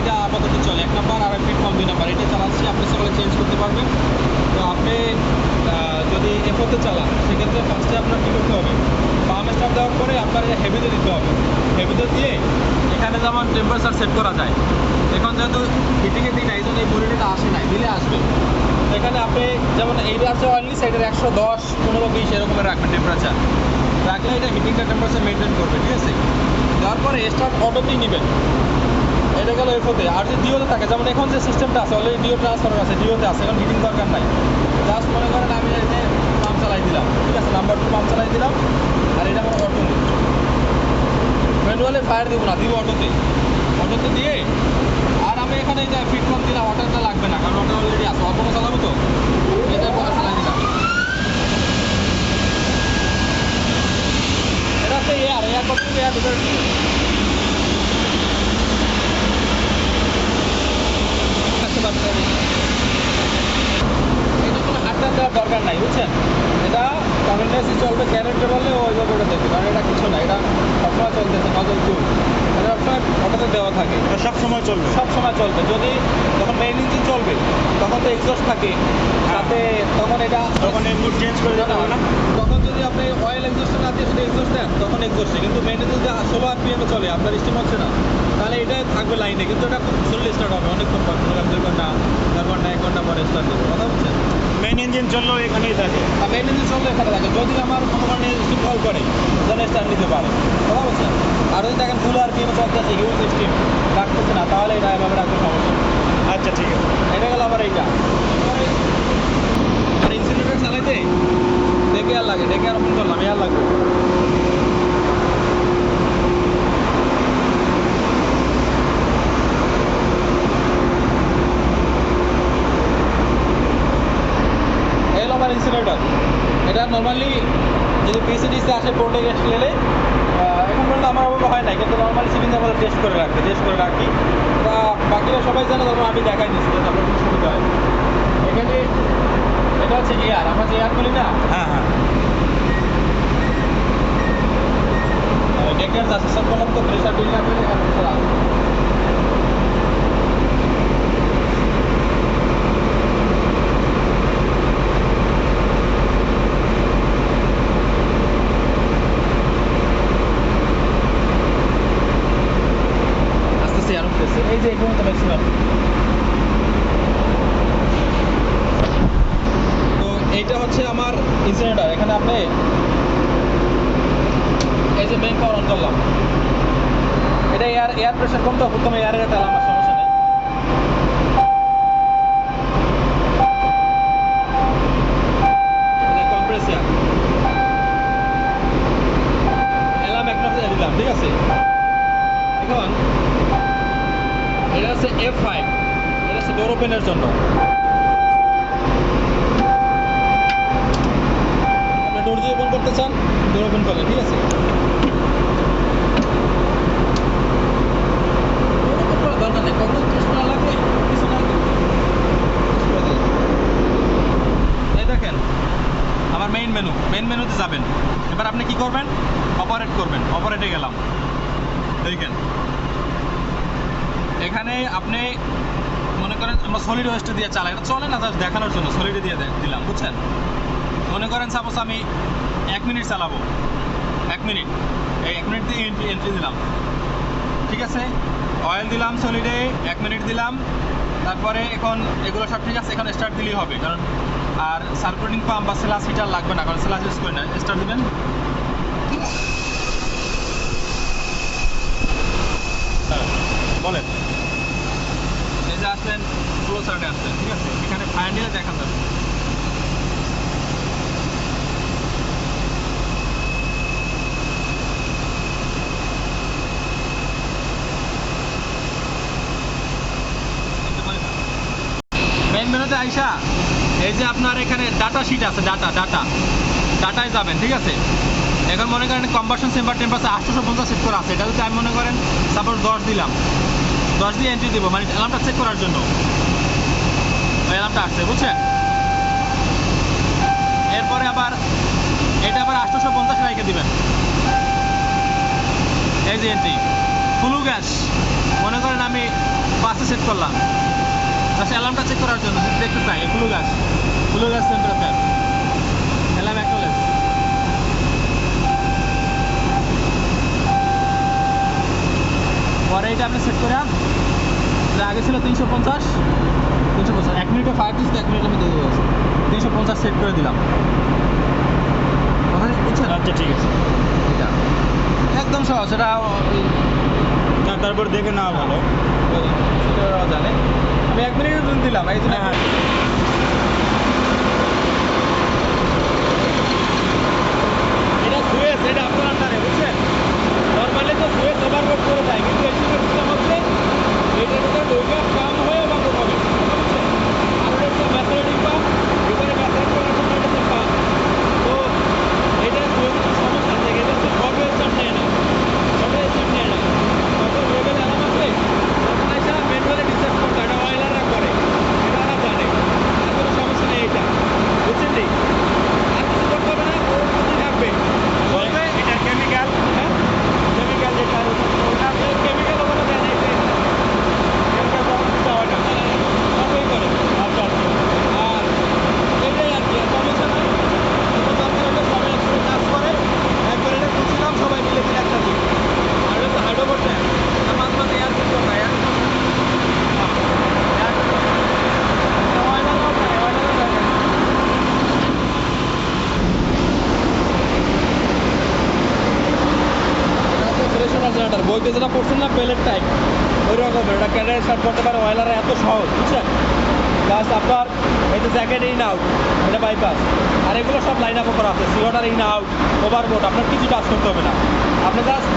এটা আপাতত চলে। এক নাম্বার আর ফিট পাম্প দুই নাম্বার। এটা চালাচ্ছি, আপনি সকালে চেঞ্জ করতে পারবেন। তো আপনি যদি এফোতে চালান, সেক্ষেত্রে ফার্স্টে আপনার কী করতে হবে? পাম্প স্টার্ট দেওয়ার পরে আপনার হেভিতে দিতে হবে। হেভিতে দিয়ে এখানে যেমন টেম্পারেচার সেট করা যায়, এখন যেহেতু হিটিংয়ে দিই না, এই জন্য এই মনিটরটা আসে নাই, দিলে আসবে। এখানে আপনি যেমন এইটা আছে অনলি সাইডের একশো দশ, পনেরো, বিশ, এরকমের রাখবেন টেম্পারেচার রাখলে এটা হিটিংটা টেম্পারেচার মেনটেন করবে, ঠিক আছে? দেওয়ার পরে স্টার্ট অটোতেই নেবেন। এটা গেল এফোতে আর যদি ডিওতে থাকে, যেমন এখন যে সিস্টেমটা আছে অলরেডি ডিও ট্রান্সফার আছে ডিওতে আছে, এখন হিটিং দরকার নাই। জাস্ট মনে করেন আমি এই যে পাম্প চালাই দিলাম, ঠিক আছে? নাম্বার টু পাম্প চালাই দিলাম, আর এটা আমার অটো ম্যানুয়ালে ফায়ার দিব না, দিব অটোতে অটোতে দিয়ে, আর আমি এখানে যে ফিট পাম্প দিলাম অটোটা লাগবে না, কারণ অটো অলরেডি আছে। অটো চালাবো তো? এটা পরে চালাই দিলাম। এটা হচ্ছে এয়ার এয়ার করতে এয়ার ভিতরে দিবে। আসতে পারবে না। এটা কোনো হাত টান দেওয়ার দরকার নাই বুঝছেন এটা কন্টিনিউসলি চলবে গ্যারেন্টি বললে ওইভাবে ওটা দেখবে কারণ এটা কিছু না এটা সবসময় চলতেছে নজল টু এটা সবসময় অটোতে দেওয়া থাকে সব সময় চলবে। সব সময় চলবে। যদি যখন মেইন ইঞ্জিন চলবে তখন তো এক্সস্ট থাকে। সাথে তখন এটা তখন মুড চেঞ্জ করে দিতে হবে না? তখন যদি আপনি অয়েল এক্সস্ট না দিয়ে শুধু এক্সস্ট দেন তখন এক্সস্টে কিন্তু মেইন ইঞ্জিন যদি ষোলো আরপিএমে চলে আপনার স্টিম হচ্ছে না তাহলে এটা থাকবে লাইনে কিন্তু এটা খুব জলদি স্টার্ট হবে। অনেকক্ষণ পর দুই ঘণ্টা চার ঘণ্টা এক ঘণ্টা পরে স্টার্ট দেবে কথা বুঝছেন মেইন ইঞ্জিন চললেও এখানেই থাকে। আর মেইন ইঞ্জিন চললে এখানে থাকে। যদি আমার কোনো কারণে স্টিম কল করে তাহলে স্টার্ট নিতে পারে। কথা বুঝছেন আর যদি দেখেন ফুল আরপিএমে চলতেছে হিউজ স্টিম রাখতেছে না তাহলে এটা এভাবে রাখতে সমস্যা আচ্ছা ঠিক আছে। এটা গেল আবার এইটা। আর ইনসিলিন্ডার চালাইতে দেখে আর লাগে দেখে আর অপন করলাম এ আর লাগবে। এটা নর্মালি যদি পিসিডিসি আসে পোর্টে গেস্ট গেলে এখন পর্যন্ত আমার অভাবে হয় না কিন্তু নর্মালি সিভিং আমরা টেস্ট করে রাখবে টেস্ট করে রাখি। তা বাকিরা সবাই জানে তখন আমি দেখাই দিচ্ছি যাতে আপনার কোনো সুবিধা হয়। এখানে এটা হচ্ছে এয়ার আমরা যে এয়ার বলি না হ্যাঁ হ্যাঁ। ডেকের যাচ্ছে সব প্রেশার বিল না করে এখানে প্রেশার আসবে আস্তে আস্তে আরও উঠতেছে এই যে এই পর্যন্ত ম্যাক্সিমাম তো এইটা হচ্ছে আমার এখানে আপনি এই যে মেইন পাওয়ার অন করলাম। এটা এয়ার এয়ার প্রেশার কম তো, প্রথমে এয়ারের একটা আমার সমস্যা নেই। এলাম এক নজর দিলাম, ঠিক আছে? এখন, এটা হচ্ছে এফ ফাইভ এটা হচ্ছে ডোর ওপেনের জন্য। ডোর যদি ওপেন করতে চান ডোর ওপেন করলেন ঠিক আছে? দেখেন, আমার মেইন মেনু মেইন মেনুতে যাবেন। এবার আপনি কি করবেন? অপারেট করবেন অপারেটে গেলাম। দেখেন, এখানে আপনি মনে করেন আমরা সলিড ওয়েস্ট দিয়ে চালাই চলে না জাস্ট দেখানোর জন্য সলিড দিয়ে দিলাম, বুঝছেন? মনে করেন সাপোজ আমি এক মিনিট চালাবো। এক মিনিট। এই এক মিনিট দিয়ে এন্ট্রি এন্ট্রি দিলাম। ঠিক আছে? অয়েল দিলাম সলিডে এক মিনিট দিলাম। তারপরে এখন এগুলো সব ঠিক আছে, এখন স্টার্ট দিলেই হবে। কারণ আর সার্কুলেটিং পাম্প বা সেলাস হিটার লাগবে না, কারণ সেলাস ইউজ করি না। স্টার্ট দিবেন। বলেন। এই যে আসলেন ফ্লো সার্টে আসলেন, ঠিক আছে? এখানে ফায়ার নিলে দেখা যাবে মেইন মেনুতে আইসা এই যে আপনার এখানে ডাটা শিট আছে ডাটা ডাটা ডাটায় যাবেন, ঠিক আছে? এখন মনে করেন কম্বাসন চেম্বার টেম্পারেচার আটশোশো পঞ্চাশ সেট করা আছে। এটা যদি আমি মনে করেন সাপোজ দশ দিলাম। দশ দিয়ে এন্ট্রি দিব মানে অ্যালার্মটা চেক করার জন্য। ওই অ্যালার্মটা আসছে, বুঝছেন? এরপরে আবার, এটা আবার আটশোশো পঞ্চাশ রেখে দিবেন। এই যে এন্ট্রি ফ্লু গ্যাস। মনে করেন আমি পাঁচে সেট করলাম। জাস্ট অ্যালার্মটা চেক করার জন্য। দেখতে চাই blue gas blue gas temperature alarm acknowledge পরে এটা আপনি সেট করে আগে ছিল তিনশো পঞ্চাশ। তিনশো পঞ্চাশ এক মিনিটে ফায়ার দিচ্ছে এক মিনিটের মধ্যে দিয়ে গেছে তিনশো পঞ্চাশ সেট করে দিলাম। আচ্ছা ঠিক আছে। এটা একদম সহজ এটা তারপর দেখে নেওয়া ভালো। সেটা জানে। আমি এক মিনিটের জন্য দিলাম এই জন্য হ্যাঁ, এটা সুয়েজ এটা আপনার আন্ডারে বুঝছেন? নর্মালি তো সুয়েজ ওভারলোড করে যায় কিন্তু এই সিস্টেম হচ্ছে এটার ভিতরে ঢুকে কাম হয়ে বন্ধ হবে বুঝছেন আর এটা হচ্ছে ম্যাথমেটিক পাম্প ভিতরে ম্যাথমেটিক করার জন্য এটা হচ্ছে পাম্প তো এটা সুয়েজের সমস্যা আছে এটা হচ্ছে কবে চাপ নেয় না কবে চাপ নেয় না কত লেভেল আরাম আছে তখন এসে ম্যানুয়ালি ডিসেক্ট করতে হয়। এটা অয়েলাররা করে এটা ওরা জানে আর কোনো সমস্যা নেই এটা বুঝছেন নি? আর কিছু করতে হবে না ওর মধ্যে থাকবে চলবে এটা কেমিক্যাল হ্যাঁ কেমিক্যাল যেটা ওটা কেমিক্যাল ওখানে দেয় না এটা কেমিক্যাল কখনো দিতে হয় না সবই করে আচ্ছা আচ্ছা আর এটাই আর কি আর সমস্যা নাই যত দরকার হবে সবাই একসাথে কাজ করে একবার এটা খুঁজছিলাম সবাই মিলে মিলে একটা দিন আর এটা তো হাইড্রো করতে আর মাঝে মাঝে এয়ার ফিল্টার না এয়ার বইতে যেটা পড়ছেন না পেলেট টাইপ ওই রকমের এটা ক্যারিয়ার শার্ট করতে পারে অয়েলারে এত সহজ বুঝছেন? প্লাস আপনার এই যে জ্যাকেট ইন আউট এটা বাইপাস আর এগুলো সব লাইন আপ করা আছে সিওটার ইন আউট ওভারবোর্ড আপনার কিছু কাজ করতে হবে না। আপনি জাস্ট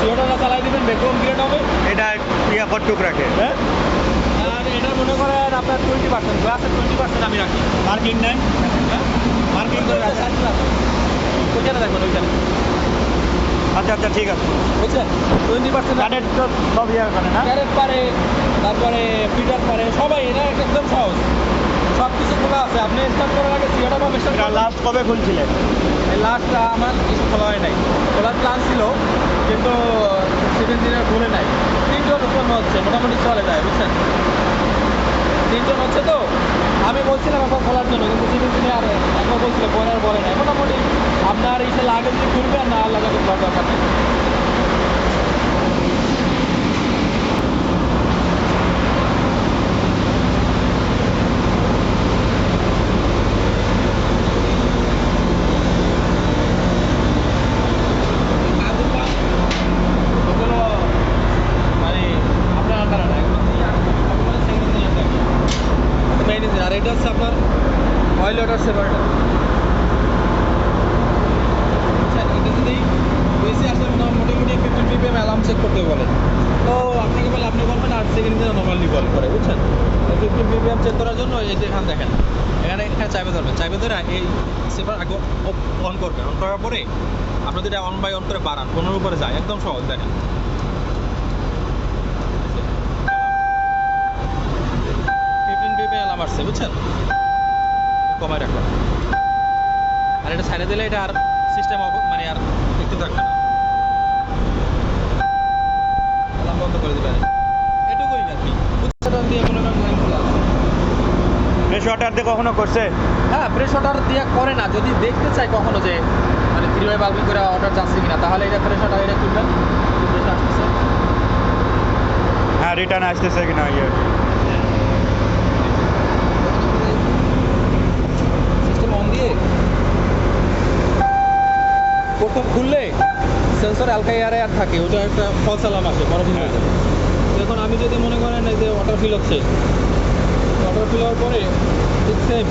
সিওটারটা চালাই দিবেন ভ্যাকুয়াম ক্রিয়েট হবে। এটা ইয়া কটুক রাখে। হ্যাঁ? আর এটা মনে করেন আপনার টোয়েন্টি পার্সেন্ট গ্লাসের টোয়েন্টি পার্সেন্ট আমি রাখি। মার্কিং নেন। হ্যাঁ? মার্কিং করে রাখে ওইখানে দেখবেন ওইখানে। আচ্ছা আচ্ছা ঠিক আছে। বুঝছেন টোয়েন্টি পার্সেন্ট তো সব ইয়ে করে না? পারে তারপরে পিটার পারে সবাই এটা একদম সহজ। সব কিছু খোলা আছে। আপনি স্টার্ট করার আগে সিগারেট বা স্টার্ট লাস্ট কবে খুলছিলেন? এই লাস্টটা আমার কিছু খোলা হয় নাই। খোলার প্ল্যান ছিল কিন্তু সেভেন দিনের খুলে নাই। তিনজন উৎপন্ন হচ্ছে মোটামুটি চলে যায় বুঝছেন? তিনজন হচ্ছে তো আমি বলছিলাম এখন খোলার জন্য, কিন্তু সেদিন দিনে আর একবার বলছিল পরে আর বলে না মোটামুটি আপনার এই ইসে লাগে যদি ঘুরবেন, না লাগে তো দরকার নেই ওগুলো মানে আপনার আন্ডারে না একদম মেইন ইঞ্জিন আর এটা হচ্ছে আপনার অয়েল ওয়াটার সেভারটা এটা যদি বেশি আসলে মনে হয় মোটামুটি ফিফটিন পিপিএম অ্যালার্ম চেক করতে বলে তো আপনাকে বলে আপনি বলবেন আর সেকেন্ড ইঞ্জিন নর্মালি বল করে, বুঝছেন? ফিফটিন পিপিএম চেক করার জন্য এই যে এখানে দেখেন। এখানে এখানে চাইবে ধরবেন। চাইবে ধরে এই সেভার আগে অন করবেন। অন করার পরে আপনি যদি অন বাই অন করে বাড়ান। পনেরো উপরে যায়। একদম সহজ, দেখেন। আর এটা মানে আর দেখতে থাকবে না। বন্ধ করে দিবেন। ফ্রেশ ওয়াটার দিয়ে কখনো করছে? হ্যাঁ ফ্রেশ অর্ডার দিয়ে করে না। যদি দেখতে চাই কখনো যে মানে থ্রি ওয়ে বাল্বিং করে অর্ডার যাচ্ছে কিনা তাহলে এটা ফ্রেশ অর্ডার এটা তুলবেন। হ্যাঁ রিটার্ন আসতেছে কিনা ইয়ে। সিস্টেম অন দিয়ে। প্রথম খুললে সেন্সর আর থাকে ওটা একটা ফলস অ্যালার্ম আসে বড় দিন হয়ে। যাবে। এখন আমি যদি মনে করেন এই যে ওয়াটার ফিল হচ্ছে ওয়াটার ফিল হওয়ার পরে ঠিক সেম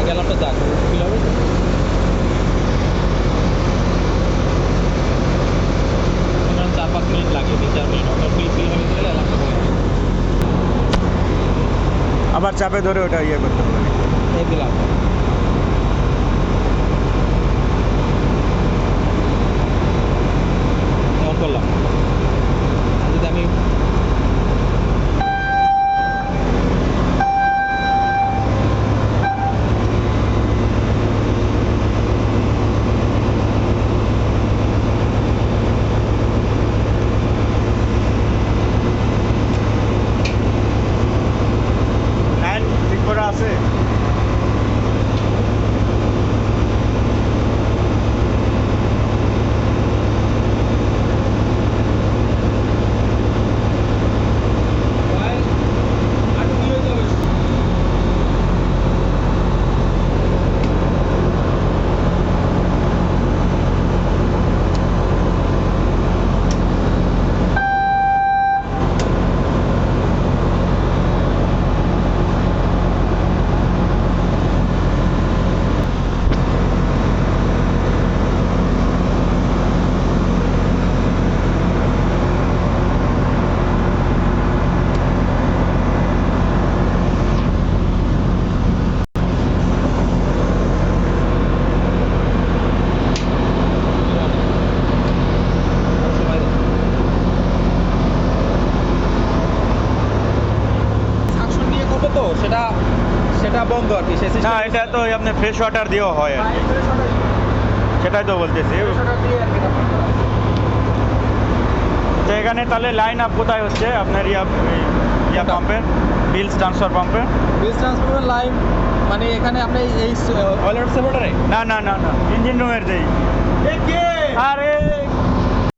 আগে অ্যালার্মটা যাক ফিল হবে। চার পাঁচ মিনিট লাগে তিন চার মিনিট ওয়াটার ফিল ফিল হয়ে গেলে আবার চাপে ধরে ওটা ইয়ে করতে হবে। এই দিলাম অন করলাম যদি আমি তো সেটা সেটা বন্ধ আর কি সেই না এটা তো ওই আপনার ফ্রেশ ওয়াটার দিয়েও হয় আর হ্যাঁ, কি সেটাই তো বলতেছি। তো এখানে তাহলে লাইন আপ কোথায় হচ্ছে? আপনার ইয়া ইয়া? পাম্পে বিলস ট্রান্সফার পাম্পে বিল ট্রান্সফারের লাইন মানে এখানে আপনি এই অয়েলের সেপারেটারে না না না না ইঞ্জিন রুমের যেই। আরে